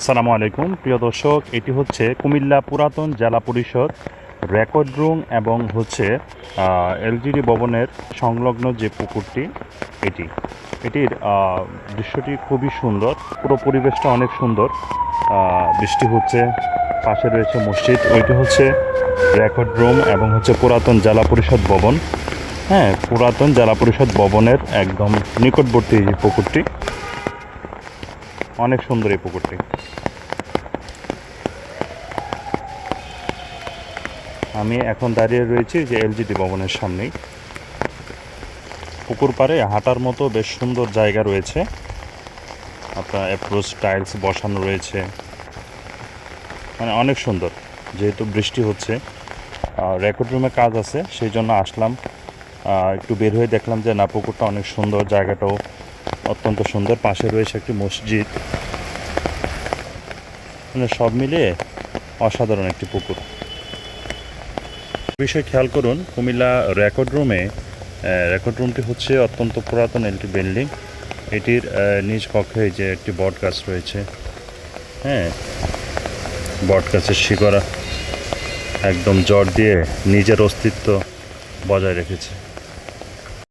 আসসালামু আলাইকুম। প্রিয় দর্শক, এটি হচ্ছে কুমিল্লা পুরাতন জেলা পরিষদ রেকর্ড রুম এবং হচ্ছে এলজিডি ভবনের সংলগ্ন যে পুকুরটি, এটি। এটির দৃশ্যটি খুবই সুন্দর। পুরো পরিবেশটা অনেক সুন্দর। বৃষ্টি হচ্ছে, পাশে রয়েছে মসজিদ। ওইটি হচ্ছে রেকর্ড রুম এবং হচ্ছে পুরাতন জেলা পরিষদ ভবন। হ্যাঁ পুরাতন জেলা পরিষদ ভবনের একদম নিকটবর্তী পুকুরটি। অনেক সুন্দর এই পুকুরটি। আমি এখন দাঁড়িয়ে রয়েছি যে এলজিডি ভবনের সামনেই। পুকুর পাড়ে হাঁটার মতো বেশ সুন্দর জায়গা রয়েছে। আপনার অ্যাপ্রোচ টাইলস বসানো রয়েছে। মানে অনেক সুন্দর, যেহেতু বৃষ্টি হচ্ছে। রেকর্ড রুমে কাজ আছে, সেই জন্য আসলাম। একটু বের হয়ে দেখলাম যে না, পুকুরটা অনেক সুন্দর, জায়গাটাও অত্যন্ত সুন্দর। পাশে রয়েছে একটি মসজিদ। মানে সব মিলিয়ে অসাধারণ একটি পুকুর। বিষয় খেয়াল করুন, কুমিল্লা রেকর্ড রুমে রেকর্ড রুমটি হচ্ছে অত্যন্ত পুরাতন একটি বিল্ডিং। এটির নিজ কক্ষে যে একটি বট গাছ রয়েছে। হ্যাঁ বট গাছের শিকড়া একদম জট দিয়ে নিজের অস্তিত্ব বজায় রেখেছে।